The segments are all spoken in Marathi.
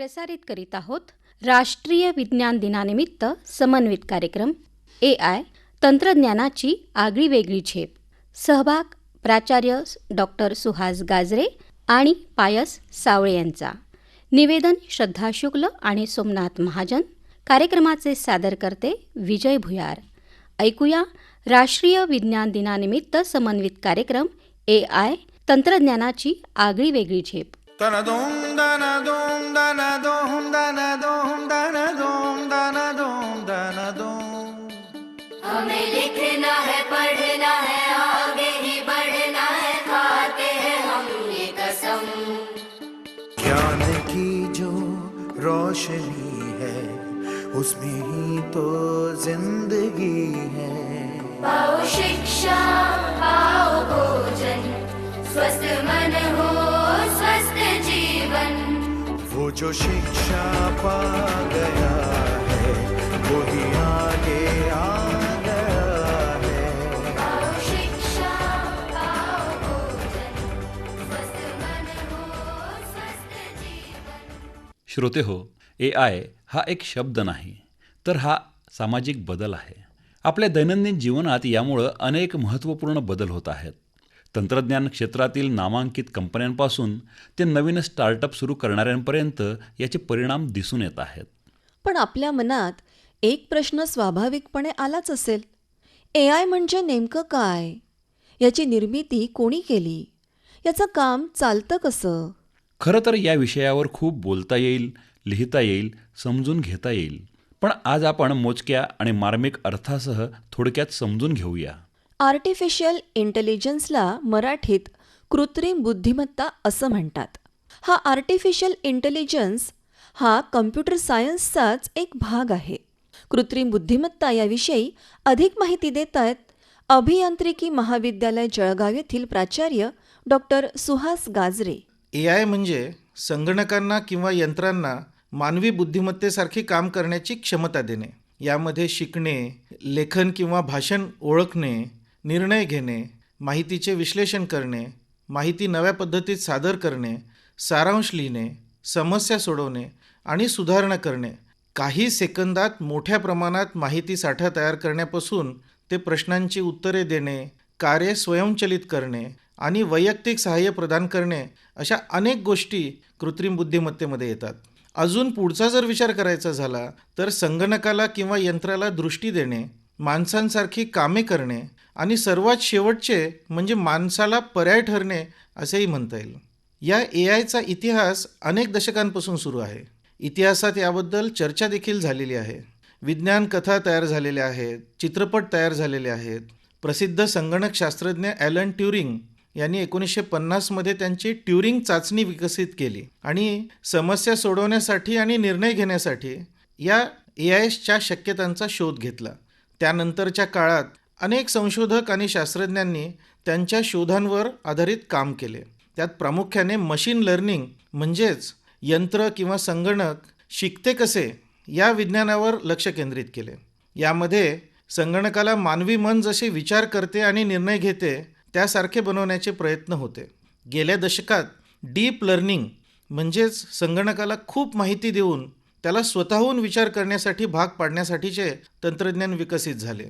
प्रसारित करीत आहोत राष्ट्रीय विज्ञान दिनानिमित्त समन्वित कार्यक्रम ए आय तंत्रज्ञानाची आगळी वेगळी झेप. सहभाग प्राचार्य डॉक्टर सुहास गाजरे आणि पायस सावळे यांचा. निवेदन श्रद्धा शुक्ल आणि सोमनाथ महाजन. कार्यक्रमाचे सादरकर्ते विजय भुयार. ऐकूया राष्ट्रीय विज्ञान दिनानिमित्त समन्वित कार्यक्रम ए आय तंत्रज्ञानाची आगळी वेगळी झेप. Dana dum dana dum dana dum dana dum dana dum dana dum dana dum हमें लिखना है पढ़ना है आगे ही बढ़ना है खाते हैं हम ये कसम। ज्ञान की जो रोशनी है उसमें ही तो ज़िंदगी है। पाओ शिक्षा पाओ भोजन स्वस्थ मन हो वो जो शिक्षा पा गया है वो ही आगे आ गया है। हो श्रोते हो ए आय हा एक शब्द नाही तर हा सामाजिक बदल आहे. आपल्या दैनंदिन जीवनात यामुळं अनेक महत्त्वपूर्ण बदल होत आहेत. तंत्रज्ञान क्षेत्रातील नामांकित कंपन्यांपासून ते नवीन स्टार्टअप सुरू करणाऱ्यांपर्यंत याचे परिणाम दिसून येत आहेत. पण आपल्या मनात एक प्रश्न स्वाभाविकपणे आलाच असेल. ए आय म्हणजे नेमकं काय? याची निर्मिती कोणी केली? याचं काम चालतं कसं? खरं तर या विषयावर खूप बोलता येईल लिहिता येईल समजून घेता येईल. पण आज आपण मोजक्या आणि मार्मिक अर्थासह थोडक्यात समजून घेऊया. आर्टिफिशियल इंटेलिजन्सला मराठीत कृत्रिम बुद्धिमत्ता असं म्हणतात. हा आर्टिफिशियल इंटेलिजन्स हा कम्प्युटर सायन्सचाच एक भाग आहे. कृत्रिम बुद्धिमत्ता याविषयी अधिक माहिती देत आहेत अभियांत्रिकी महाविद्यालय जळगाव येथील प्राचार्य doctor Suhas Gajre. A I म्हणजे संगणकांना किंवा यंत्रांना मानवी बुद्धिमत्तेसारखी काम करण्याची क्षमता देणे. यामध्ये शिकणे लेखन किंवा भाषण ओळखणे निर्णय घेणे माहितीचे विश्लेषण करणे माहिती नव्या पद्धतीत सादर करणे सारांश लिहिणे समस्या सोडवणे आणि सुधारणा करणे काही सेकंदात मोठ्या प्रमाणात माहिती साठा तयार करण्यापासून ते प्रश्नांची उत्तरे देणे कार्य स्वयंचलित करणे आणि वैयक्तिक सहाय्य प्रदान करणे अशा अनेक गोष्टी कृत्रिम बुद्धिमत्तेमध्ये येतात. अजून पुढचा जर विचार करायचा झाला तर संगणकाला किंवा यंत्राला दृष्टी देणे माणसांसारखी कामे करणे आणि सर्वात शेवटचे म्हणजे माणसाला पर्याय ठरणे असेही म्हणता येईल. या ए आयचा इतिहास अनेक दशकांपासून सुरू आहे. इतिहासात याबद्दल चर्चा देखील झालेली आहे. विज्ञान कथा तयार झालेल्या आहेत चित्रपट तयार झालेले आहेत. प्रसिद्ध संगणक शास्त्रज्ञ ॲलन ट्युरिंग यांनी एकोणीसशे पन्नासमध्ये त्यांची ट्युरिंग चाचणी विकसित केली आणि समस्या सोडवण्यासाठी आणि निर्णय घेण्यासाठी या ए आयच्या शक्यतांचा शोध घेतला. त्यानंतरच्या काळात अनेक संशोधक आणि शास्त्रज्ञांनी त्यांच्या शोधांवर आधारित काम केले. त्यात प्रामुख्याने मशीन लर्निंग म्हणजेच यंत्र किंवा संगणक शिकते कसे या विज्ञानावर लक्ष केंद्रित केले. यामध्ये संगणकाला मानवी मन जसे विचार करते आणि निर्णय घेते त्यासारखे बनवण्याचे प्रयत्न होते. गेल्या दशकात डीप लर्निंग म्हणजेच संगणकाला खूप माहिती देऊन त्याला स्वतःहून विचार करण्यासाठी भाग पाडण्यासाठीचे तंत्रज्ञान विकसित झाले.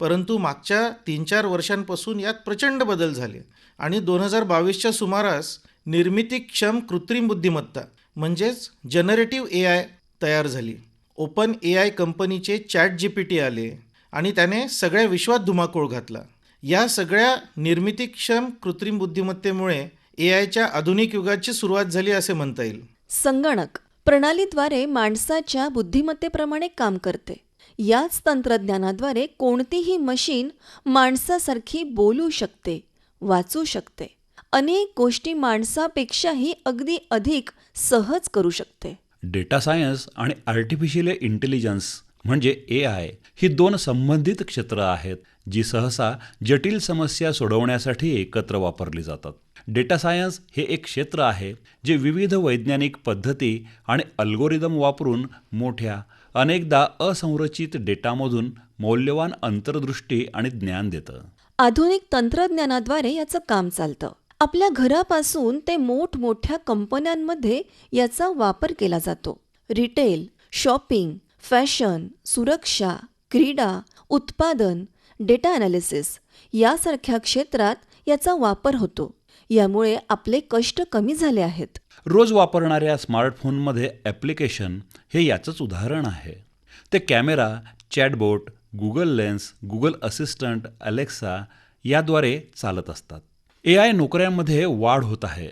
परंतु मागच्या तीन चार वर्षांपासून यात प्रचंड बदल झाले आणि दोन हजार बावीसच्या सुमारास निर्मितीक्षम कृत्रिम बुद्धिमत्ता म्हणजेच जनरेटिव्ह ए आय तयार झाली. ओपन ए आय कंपनीचे चॅट जी पी टी आले आणि त्याने सगळ्या विश्वात धुमाकूळ घातला. या सगळ्या निर्मितीक्षम कृत्रिम बुद्धिमत्तेमुळे ए आयच्या आधुनिक युगाची सुरुवात झाली असे म्हणता येईल. संगणक. प्रणालीद्वारे माणसाच्या बुद्धिमत्तेप्रमाणे काम करते. याच तंत्रज्ञानाद्वारे कोणतीही मशीन माणसासारखी बोलू शकते वाचू शकते. अनेक गोष्टी माणसापेक्षाही अगदी अधिक सहज करू शकते. डेटा सायन्स आणि आर्टिफिशियल इंटेलिजन्स म्हणजे ए आय ही दोन संबंधित क्षेत्र आहेत जी सहसा जटिल समस्या सोडवण्यासाठी एकत्र वापरली जातात. डेटा सायन्स हे एक क्षेत्र आहे जे विविध वैज्ञानिक पद्धती आणि अल्गोरिदम वापरून मोठ्या अनेकदा असंरचित डेटामधून मौल्यवान अंतर्दृष्टी आणि ज्ञान देतं. आधुनिक तंत्रज्ञानाद्वारे याचं काम चालतं. आपल्या घरापासून ते मोठमोठ्या कंपन्यांमध्ये याचा वापर केला जातो. रिटेल शॉपिंग फॅशन सुरक्षा क्रीडा उत्पादन डेटा ॲनालिसिस यासारख्या क्षेत्रात याचा वापर होतो. यामुळे आपले कष्ट कमी झाले आहेत. रोज वापरणाऱ्या स्मार्टफोनमध्ये ॲप्लिकेशन हे याचंच उदाहरण आहे. ते camera chatbot Google lens Google assistant Alexa याद्वारे चालत असतात. ए आय नोकऱ्यांमध्ये वाढ होत आहे.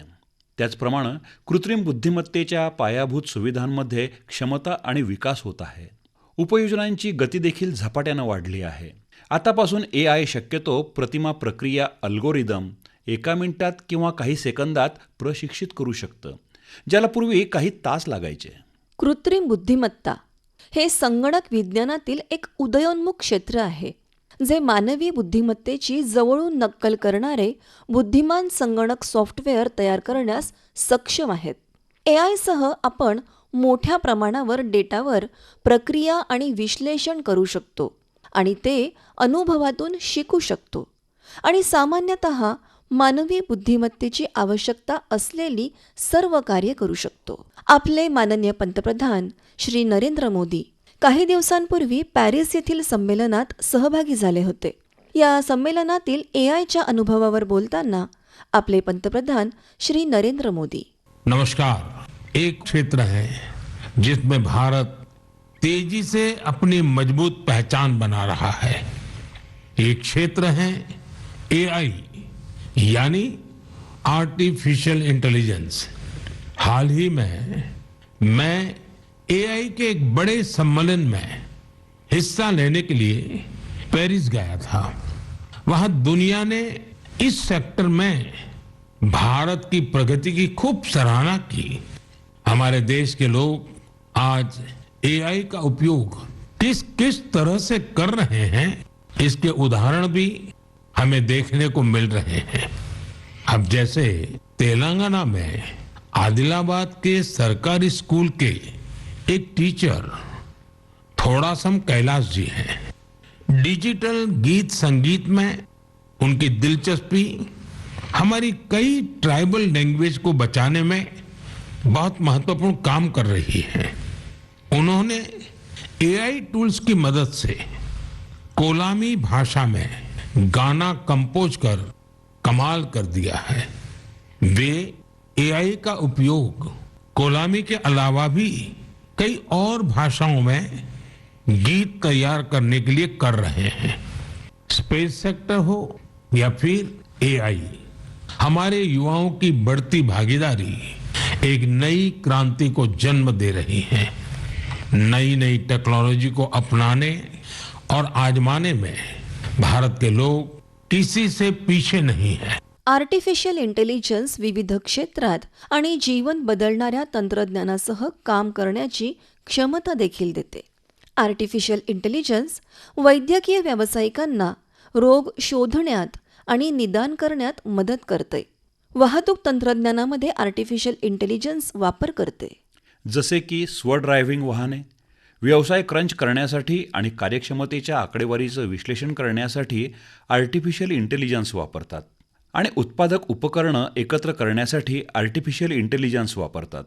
त्याचप्रमाणे कृत्रिम बुद्धिमत्तेच्या पायाभूत सुविधांमध्ये क्षमता आणि विकास होत आहे. उपयोजनांची गती देखील झपाट्यानं वाढली आहे. आतापासून ए आय शक्यतो प्रतिमा प्रक्रिया अल्गोरिदम एका मिनिटात किंवा काही सेकंदात प्रशिक्षित करू शकतं ज्याला पूर्वी काही तास लागायचे. कृत्रिम बुद्धिमत्ता हे संगणक विज्ञानातील एक उदयोन्मुख क्षेत्र आहे जे मानवी बुद्धिमत्तेची जवळून नक्कल करणारे बुद्धिमान संगणक सॉफ्टवेअर तयार करण्यास सक्षम आहेत. ए आयसह आपण मोठ्या प्रमाणावर डेटावर प्रक्रिया आणि विश्लेषण करू शकतो आणि ते अनुभवातून शिकू शकतो. आणि सामान्यतः मानवी बुद्धिमत्तेची आवश्यकता असलेली सर्व कार्य करू शकतो. आपले माननीय पंतप्रधान श्री नरेंद्र मोदी काही दिवसांपूर्वी पॅरिस येथील संमेलनात सहभागी झाले होते. या संमेलनातील ए आयच्या अनुभवावर बोलताना आपले पंतप्रधान श्री नरेंद्र मोदी. नमस्कार. एक क्षेत्र है जिसमें भारत तेजी से अपनी मजबूत पहचान बना रहा है. एक क्षेत्र है एआई यानी आर्टिफिशियल इंटेलिजेंस हाल ही में मैं एआई के एक बड़े सम्मेलन में हिस्सा लेने के लिए पेरिस गया था। वहाँ दुनिया ने इस सेक्टर में भारत की प्रगति की खूब सराहना की। हमारे देश के लोग आज एआई का उपयोग किस किस तरह से कर रहे हैं, इसके उदाहरण भी हमें देखने को मिल रहे हैं। अब जैसे तेलंगाना में आदिलाबाद के सरकारी स्कूल के एक टीचर थोड़ा सम कैलाश जी हैं। डिजिटल गीत संगीत में उनकी दिलचस्पी, हमारी कई ट्राइबल लैंग्वेज को बचाने में बहुत महत्वपूर्ण काम कर रही है। उन्होंने एआई टूल्स की मदद से कोलामी भाषा में गाना कंपोज कर, कमाल कर दिया है। वे एआई का उपयोग कोलामी के अलावा भी कई और भाषाओं में गीत तैयार करने के लिए कर रहे हैं। स्पेस सेक्टर हो या फिर एआई हमारे युवाओं की बढ़ती भागीदारी एक नई क्रांति को जन्म दे रही है। नई नई टेक्नोलॉजी को अपनाने और आजमाने में भारत के लोग किसी से पीछे नहीं है। आर्टिफिशियल इंटेलिजन्स विविध क्षेत्रात आणि जीवन बदलणाऱ्या तंत्रज्ञानासह काम करण्याची क्षमता देखील देते. आर्टिफिशियल इंटेलिजन्स वैद्यकीय व्यावसायिकांना रोग शोधण्यात आणि निदान करण्यात मदत करते. वाहतूक तंत्रज्ञानामध्ये आर्टिफिशियल इंटेलिजन्स वापर करते. जसे की स्वड्रायव्हिंग वाहने व्यवसाय क्रंच करण्यासाठी आणि कार्यक्षमतेच्या आकडेवारीचं विश्लेषण करण्यासाठी आर्टिफिशियल इंटेलिजन्स वापरतात आणि उत्पादक उपकरणं एकत्र करण्यासाठी आर्टिफिशियल इंटेलिजन्स वापरतात.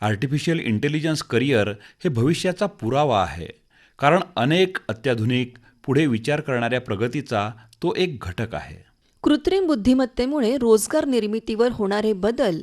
आर्टिफिशियल इंटेलिजन्स करिअर हे भविष्याचा पुरावा आहे कारण अनेक अत्याधुनिक पुढे विचार करणाऱ्या प्रगतीचा तो एक घटक आहे. कृत्रिम बुद्धिमत्तेमुळे रोजगार निर्मितीवर होणारे बदल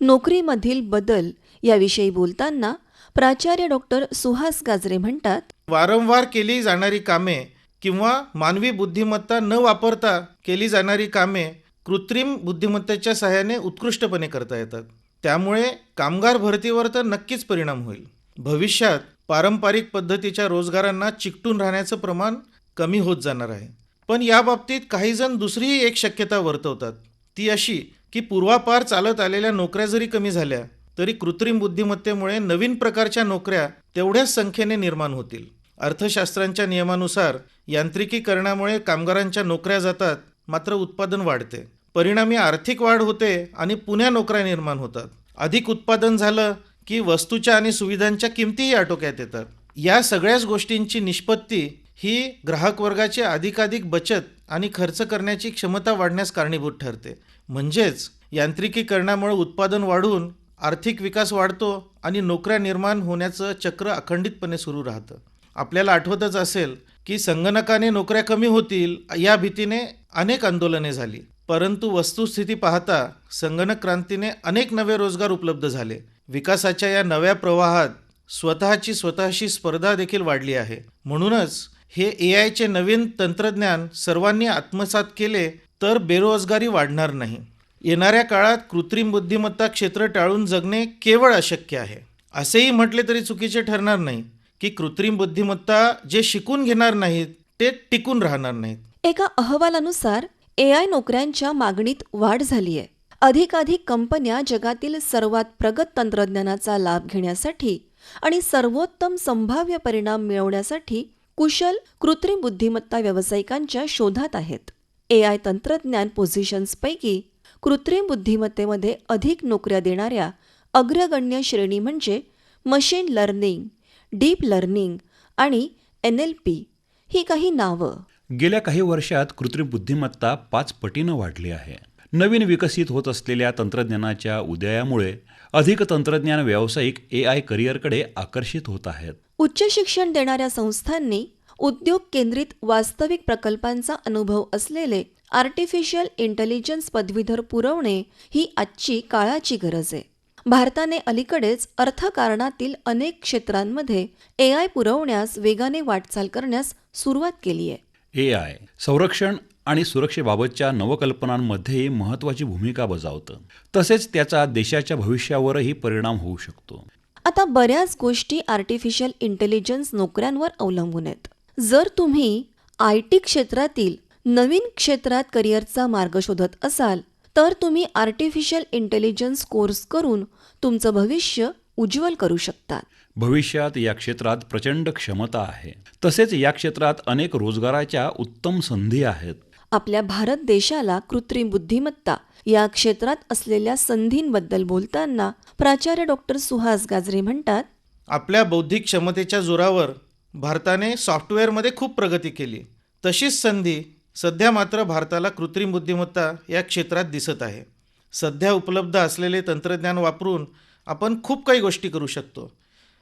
नोकरीमधील बदल याविषयी बोलताना प्राचार्य डॉक्टर सुहास गाजरे म्हणतात वारंवार केली जाणारी कामे किंवा मानवी बुद्धिमत्ता न वापरता केली जाणारी कामे कृत्रिम बुद्धिमत्तेच्या सहाय्याने उत्कृष्टपणे करता येतात. त्यामुळे कामगार भरतीवर तर नक्कीच परिणाम होईल. भविष्यात पारंपरिक पद्धतीच्या रोजगारांना चिकटून राहण्याचं प्रमाण कमी होत जाणार आहे. पण या बाबतीत काहीजण दुसरीही एक शक्यता वर्तवतात. ती अशी की पूर्वापार चालत आलेल्या नोकऱ्या जरी कमी झाल्या तरी कृत्रिम बुद्धिमत्तेमुळे नवीन प्रकारच्या नोकऱ्या तेवढ्याच संख्येने निर्माण होतील. अर्थशास्त्रांच्या नियमानुसार यांत्रिकीकरणामुळे कामगारांच्या नोकऱ्या जातात मात्र उत्पादन वाढते. परिणामी आर्थिक वाढ होते आणि पुण्या नोकऱ्या निर्माण होतात. अधिक उत्पादन झालं की वस्तूच्या आणि सुविधांच्या किमतीही आटोक्यात येतात. या सगळ्याच गोष्टींची निष्पत्ती ही ग्राहक वर्गाची अधिकाधिक बचत आणि खर्च करण्याची क्षमता वाढण्यास कारणीभूत ठरते. म्हणजेच यांत्रिकीकरणामुळे उत्पादन वाढून आर्थिक विकास वाढतो आणि नोकऱ्या निर्माण होण्याचं चक्र अखंडितपणे सुरू राहतं. आपल्याला आठवतच असेल की संगणकाने नोकऱ्या कमी होतील या भीतीने अनेक आंदोलने झाली. परंतु वस्तुस्थिती पाहता संगणक क्रांतीने अनेक नवे रोजगार उपलब्ध झाले. विकासाच्या या नव्या प्रवाहात स्वतःची स्वतःशी स्पर्धा देखील वाढली आहे. म्हणूनच हे ए आयचे नवीन तंत्रज्ञान सर्वांनी आत्मसात केले तर बेरोजगारी वाढणार नाही. येणाऱ्या काळात कृत्रिम बुद्धिमत्ता क्षेत्र टाळून जगणे केवळ अशक्य आहे. असेही म्हटले तरी चुकीचे ठरणार नाही की कृत्रिम बुद्धिमत्ता जे शिकून घेणार नाहीत ते टिकून राहणार नाहीत. एका अहवालानुसार ए आय नोकऱ्यांच्या मागणीत वाढ झाली आहे. अधिकाधिक कंपन्या जगातील सर्वात प्रगत तंत्रज्ञानाचा लाभ घेण्यासाठी आणि सर्वोत्तम संभाव्य परिणाम मिळवण्यासाठी कुशल कृत्रिम बुद्धिमत्ता व्यावसायिकांच्या शोधात आहेत. ए आय तंत्रज्ञान पोझिशन्सपैकी कृत्रिम बुद्धिमत्तेमध्ये अधिक नोकऱ्या देणाऱ्या अग्रगण्य श्रेणी म्हणजे मशीन लर्निंग डीप लर्निंग आणि एन एल पी ही काही नावं. गेल्या काही वर्षात कृत्रिम बुद्धिमत्ता पाच पटीनं वाढली आहे. नवीन विकसित होत असलेल्या तंत्रज्ञानाच्या उदयामुळे अधिक तंत्रज्ञान व्यावसायिक ए आय करिअरकडे आकर्षित होत आहेत. उच्च शिक्षण देणाऱ्या संस्थांनी उद्योग केंद्रित वास्तविक प्रकल्पांचा अनुभव असलेले आर्टिफिशियल इंटेलिजन्स पदवीधर पुरवणे ही आजची काळाची गरज आहे. भारताने अलीकडेच अर्थकारणातील अनेक क्षेत्रांमध्ये ए आय पुरवण्यास वेगाने वाटचाल करण्यास सुरुवात केली आहे. ए आय संरक्षण आणि सुरक्षेबाबतच्या नवकल्पनांमध्येही महत्त्वाची भूमिका बजावतं. तसेच त्याचा देशाच्या भविष्यावरही परिणाम होऊ शकतो. आता बऱ्याच गोष्टी आर्टिफिशियल इंटेलिजन्स नोकऱ्यांवर अवलंबून आहेत. जर तुम्ही आय टी क्षेत्रातील नवीन क्षेत्रात करिअरचा मार्ग शोधत असाल तर तुम्ही आर्टिफिशियल इंटेलिजन्स कोर्स करून तुमचं भविष्य उज्ज्वल करू शकता भविष्यात या क्षेत्रात प्रचंड क्षमता आहे. तसेच या क्षेत्रात अनेक रोजगाराच्या उत्तम संधी आहेत. आपल्या भारत देशाला कृत्रिम बुद्धिमत्ता या क्षेत्रात असलेल्या संधींबद्दल बोलताना प्राचार्य डॉक्टर सुहास गाजरे म्हणतात आपल्या बौद्धिक क्षमतेच्या जोरावर भारताने सॉफ्टवेअरमध्ये खूप प्रगती केली. तशीच संधी सध्या मात्र भारताला कृत्रिम बुद्धिमत्ता या क्षेत्रात दिसत आहे. सध्या उपलब्ध असलेले तंत्रज्ञान वापरून आपण खूप काही गोष्टी करू शकतो.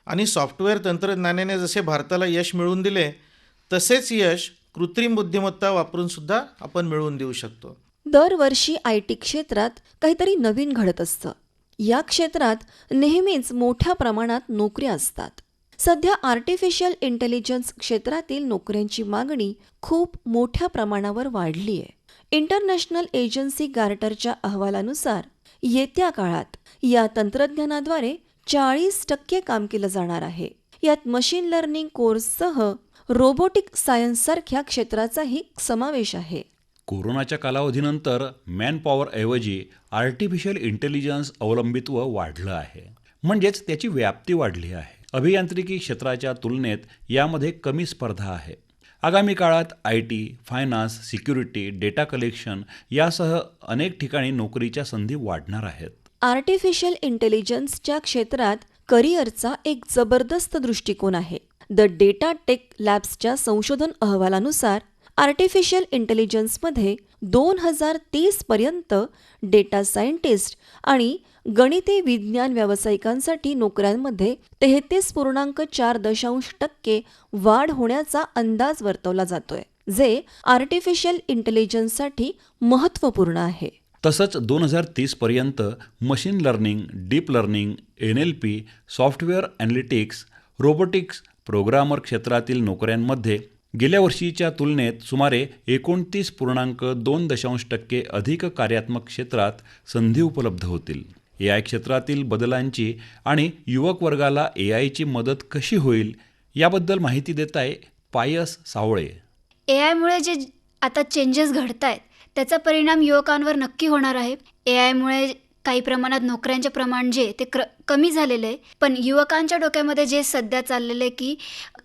आणि सॉफ्टवेअर तंत्रज्ञानाने जसे भारताला यश मिळवून दिले तसेच यश कृत्रिम बुद्धिमत्ता वापरून सुद्धा आपण मिळवून देऊ शकतो. दरवर्षी आय टी क्षेत्रात काहीतरी नवीन घडत असतं. या क्षेत्रात नेहमीच मोठ्या प्रमाणात नोकऱ्या असतात. सध्या आर्टिफिशियल इंटेलिजन्स क्षेत्रातील नोकऱ्यांची मागणी खूप मोठ्या प्रमाणावर वाढली आहे. इंटरनॅशनल एजन्सी गार्टरच्या अहवालानुसार येत्या काळात या तंत्रज्ञानाद्वारे चाळीस टक्के काम केलं जाणार आहे. यात मशीन लर्निंग कोर्ससह रोबोटिक सायन्ससारख्या क्षेत्राचाही समावेश आहे. कोरोनाच्या कालावधीनंतर मॅनपॉवरऐवजी आर्टिफिशियल इंटेलिजन्स अवलंबित्व वाढलं आहे. म्हणजेच त्याची व्याप्ती वाढली आहे. अभियांत्रिकी क्षेत्राच्या तुलनेत यामध्ये कमी स्पर्धा आहे. आगामी काळात I T finance security data collection यासह अनेक ठिकाणी नोकरीच्या संधी वाढणार आहेत. आर्टिफिशियल इंटेलिजन्सच्या क्षेत्रात करिअरचा एक जबरदस्त दृष्टिकोन आहे. द डेटा टेक लॅब्सच्या संशोधन अहवालानुसार आर्टिफिशियल इंटेलिजन्समध्ये दोन हजार तीसपर्यंत डेटा सायंटिस्ट आणि गणिते विज्ञान व्यावसायिकांसाठी नोकऱ्यांमध्ये तेहतीस पूर्णांक चार दशांश टक्के वाढ होण्याचा अंदाज वर्तवला जातोय जे आर्टिफिशियल इंटेलिजन्ससाठी महत्त्वपूर्ण आहे. तसंच दोन हजार तीसपर्यंत machine learning deep learning N L P software analytics robotics programmer क्षेत्रातील नोकऱ्यांमध्ये गेल्या वर्षीच्या तुलनेत सुमारे एकोणतीस पूर्णांक दोन दशांश टक्के अधिक कार्यात्मक क्षेत्रात संधी उपलब्ध होतील. ए आय क्षेत्रातील बदलांची आणि युवक वर्गाला ए आयची मदत कशी होईल याबद्दल माहिती देत आहे पायस सावळे. ए आयमुळे जे आता चेंजेस घडत आहेत त्याचा परिणाम युवकांवर नक्की होणार आहे. ए आयमुळे काही प्रमाणात नोकऱ्यांचे प्रमाण जे ते क्र कमी झालेलं आहे. पण युवकांच्या डोक्यामध्ये जे सध्या चाललेलं आहे की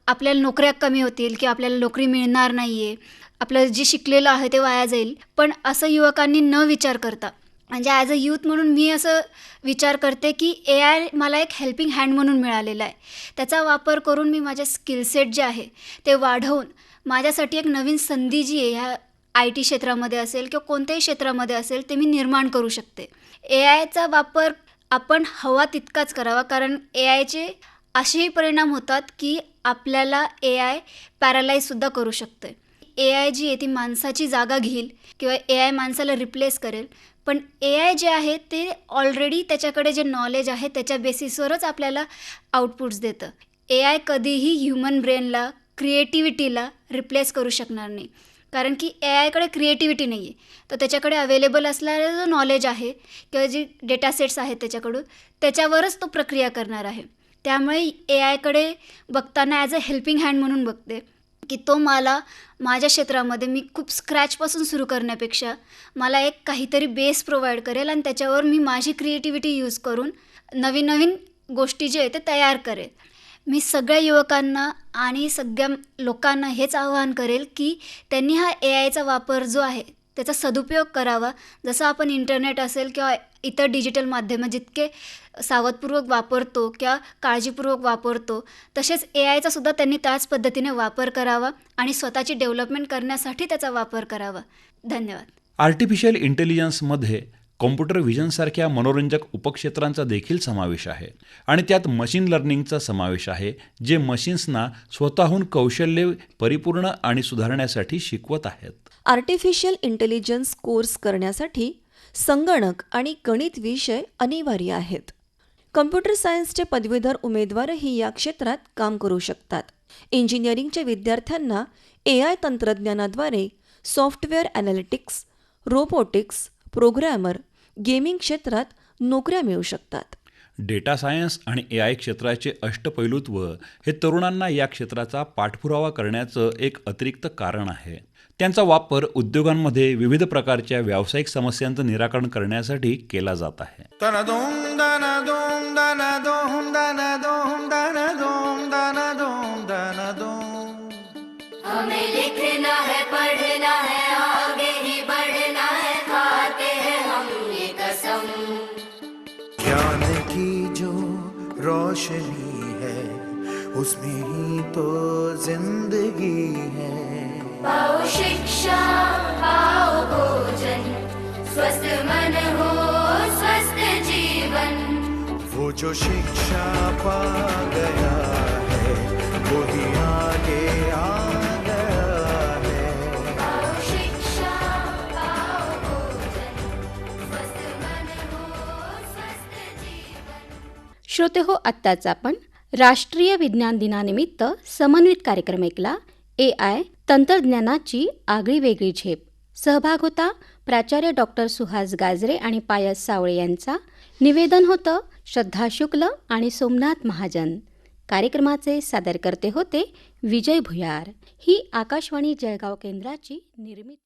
आपल्याला नोकऱ्या कमी होतील की आपल्याला नोकरी मिळणार नाही आहे आपलं जे शिकलेलं आहे ते वाया जाईल. पण असं युवकांनी न विचार करता म्हणजे ॲज अ यूथ म्हणून मी असं विचार करते की ए आय मला एक हेल्पिंग हँड म्हणून मिळालेला आहे. त्याचा वापर करून मी माझ्या स्किलसेट जे आहे ते वाढवून माझ्यासाठी एक नवीन संधी जी आहे ह्या आय टी क्षेत्रामध्ये असेल किंवा कोणत्याही क्षेत्रामध्ये असेल ते मी निर्माण करू शकते. ए आयचा वापर आपण हवा तितकाच करावा कारण ए आयचे असेही परिणाम होतात की आपल्याला ए आय पॅरालाईजसुद्धा करू शकते ए आय जी आहे ती माणसाची जागा घेईल किंवा ए आय माणसाला रिप्लेस करेल. पण ए आय जे आहे ते ऑलरेडी त्याच्याकडे जे नॉलेज आहे त्याच्या बेसिसवरच आपल्याला आउटपुट्स देतं. ए आय कधीही ह्युमन ब्रेनला क्रिएटिव्हिटीला रिप्लेस करू शकणार नाही. कारण की ए आयकडे क्रिएटिव्हिटी नाही आहे तर त्याच्याकडे अवेलेबल असणारा जो नॉलेज आहे किंवा जे डेटा सेट्स आहेत त्याच्याकडून त्याच्यावरच तो प्रक्रिया करणार आहे. त्यामुळे ए आयकडे बघताना ॲज अ हेल्पिंग हँड म्हणून बघते. की तो मला माझ्या क्षेत्रामध्ये मी खूप स्क्रॅचपासून सुरू करण्यापेक्षा मला एक काहीतरी बेस प्रोव्हाइड करेल आणि त्याच्यावर मी माझी क्रिएटिव्हिटी यूज करून नवीन नवीन गोष्टी जे आहे ते तयार करेल. मी सगळ्या युवकांना आणि सगळ्या लोकांना हेच आवाहन करेल की त्यांनी हा ए आयचा वापर जो आहे त्याचा सदुपयोग करावा. जसं आपण इंटरनेट असेल किंवा इतर डिजिटल माध्यमं जितके सावधपूर्वक वापरतो किंवा काळजीपूर्वक वापरतो तसेच ए आयचा सुद्धा त्यांनी त्याच पद्धतीने वापर करावा आणि स्वतःची डेव्हलपमेंट करण्यासाठी त्याचा वापर करावा. धन्यवाद. आर्टिफिशियल इंटेलिजन्समध्ये कॉम्प्युटर व्हिजनसारख्या मनोरंजक उपक्षेत्रांचा देखील समावेश आहे आणि त्यात मशीन लर्निंगचा समावेश आहे जे मशीन्सना स्वतःहून कौशल्य परिपूर्ण आणि सुधारण्यासाठी शिकवत आहेत. आर्टिफिशियल इंटेलिजन्स कोर्स करण्यासाठी संगणक आणि गणित विषय अनिवार्य आहेत. कम्प्युटर सायन्सचे पदवीधर उमेदवारही या क्षेत्रात काम करू शकतात. इंजिनिअरिंगच्या विद्यार्थ्यांना ए आय तंत्रज्ञानाद्वारे software analytics robotics programmer gaming क्षेत्रात नोकऱ्या मिळू शकतात. डेटा सायन्स आणि ए आय क्षेत्राचे अष्टपैलुत्व हे तरुणांना या क्षेत्राचा पाठपुरावा करण्याचं एक अतिरिक्त कारण आहे. त्यांचा वापर उद्योगांमध्ये विविध प्रकारच्या व्यावसायिक समस्यांचं निराकरण करण्यासाठी केला जात आहे. ज्ञान की जो रोशनी है उसमें ही तो ज़िंदगी है। पाओ शिक्षा पाओ भोजन। स्वस्थ मन हो स्वस्थ जीवन। वो जो शिक्षा पा गया है वो ही आगे आ गया है। पाओ शिक्षा पाओ भोजन। स्वस्थ मन हो स्वस्थ जीवन। श्रोते हो आत्ताच आपण राष्ट्रीय विज्ञान दिनानिमित्त समन्वित कार्यक्रम ऐकला. ए आय तंत्रज्ञानाची आगळी वेगळी झेप. सहभाग होता प्राचार्य डॉक्टर सुहास गाजरे आणि पायस सावळे यांचा. निवेदन होतं श्रद्धा शुक्ल आणि सोमनाथ महाजन. कार्यक्रमाचे सादरकर्ते होते विजय भुयार. ही आकाशवाणी जळगाव केंद्राची निर्मिती